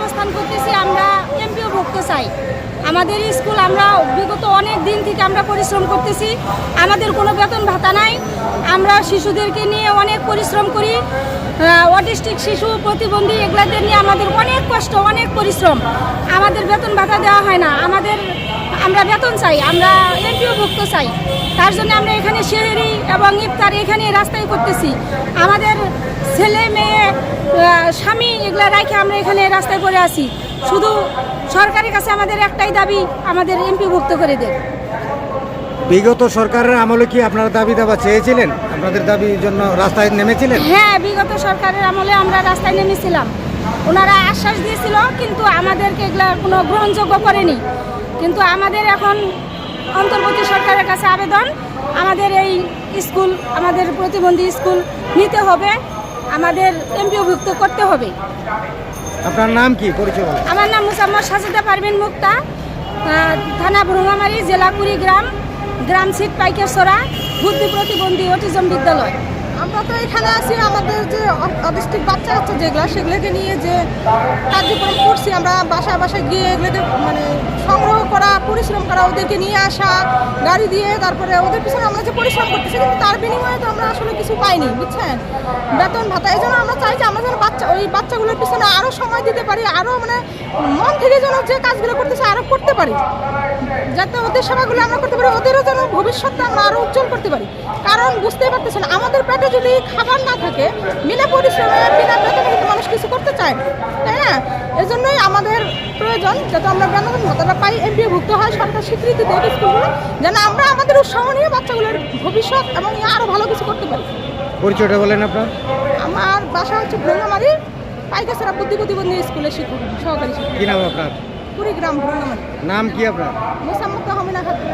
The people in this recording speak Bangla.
কর্মসংস্থান করতেছি, আমরা এমপিও ভুক্ত চাই। আমাদের স্কুল আমরা বিগত অনেক দিন থেকে আমরা পরিশ্রম করতেছি, আমাদের কোনো বেতন ভাতা নাই। আমরা শিশুদেরকে নিয়ে অনেক পরিশ্রম করি অটিস্টিক শিশু প্রতিবন্ধী এগুলাদের নিয়ে আমাদের অনেক কষ্ট, অনেক পরিশ্রম। আমাদের বেতন ভাতা দেওয়া হয় না, আমাদের, আমরা বেতন চাই, আমরা এমপিও ভুক্ত চাই। তার জন্য আমরা এখানে শেহেরি এবং ইফতার এখানে রাস্তায় করতেছি। আমাদের ছেলে মেয়ে স্বামী এগুলা রাখে আমরা এখানে রাস্তায় পড়ে আসি শুধু সরকারের কাছে আমাদের একটাই দাবি আমাদের এমপি ভুক্ত করে দেন। বিগত সরকারের আমলে কি আপনারা দাবি দাবা চেয়েছিলেন? আপনাদের দাবির জন্য রাস্তায় নেমেছিলেন? হ্যাঁ বিগত সরকারের আমলে আমরা রাস্তায় নেমেছিলাম। ওনারা আশ্বাস দিয়েছিল কিন্তু আমাদেরকে এগুলা কোনো গ্রহণযোগ্য করেনি। কিন্তু আমাদের এখন অন্তর্বর্তী সরকারের কাছে আবেদন আমাদের এই স্কুল আমাদের প্রতিবন্ধী স্কুল নিতে হবে। আমাদের এমপিওভুক্ত করতে হবে। আপনার নাম কি? পরিচয় বলেন। আমার নাম মুসাম্মদ সাজেদা পারভিন মুক্তা থানা ভ্রমামারি জেলা কুড়িগ্রাম গ্রাম সিট পাইকেশ্বরা বুদ্ধি প্রতিবন্ধী অটিজম বিদ্যালয়। আমরা তো এখানে আছি আমাদের যে অটিস্টিক বাচ্চা কাচ্চা যেগুলো সেগুলোকে নিয়ে যে কার্যক্রম করছি আমরা বাসায় বাসায় গিয়ে এগুলোকে মানে সংগ্রহ করা করা ওদেরকে নিয়ে আসা, গাড়ি দিয়ে তারপরে ওদের পিছনে আমরা যে পরিশ্রম করতেছি, কিন্তু তার বিনিময়ে তো আমরা আসলে কিছু পাইনি, বুঝছেন? বেতন ভাতা, এই জন্য আমরা চাই যে আমরা যেন বাচ্চা, ওই বাচ্চাগুলোর পিছনে আরও সময় দিতে পারি আরও মানে মন থেকে যেন যে কাজগুলো করতেছে আরও করতে পারি। যাতে ওদের সেবাগুলো আমরা করতে পারি, ওদেরও যেন ভবিষ্যৎটা আমরা আরও উজ্জ্বল করতে পারি। কারণ বুঝতেই পারতেছেন, আমাদের পেটে যদি খাবার না থাকে, বিনা পরিশ্রমে, বিনা বেতনে কিন্তু মানুষ কিছু করতে চায় তাই না? এজন্যই আমাদের প্রয়োজন যাতে আমরা বেতন ভাতাটা পাই এমপিএ ভুক্ত হয় সরকার স্বীকৃতি দেয় স্কুলগুলো যেন আমরা আমাদের উৎসাহ নিয়ে বাচ্চাগুলোর ভবিষ্যৎ এবং আরও ভালো কিছু করতে পারি। পরিচয়টা বলেন আপনার। আমার বাসা হচ্ছে ভ্রঙ্গামারি পাইকাছাড়া বুদ্ধি প্রতিবন্ধী স্কুলের শিক্ষক সহকারী শিক্ষক। কি নাম আপনার? কুড়িগ্রাম ভ্রঙ্গামারি নাম কি আপনার? মোসাম্মদ তাহমিনা খাতুন।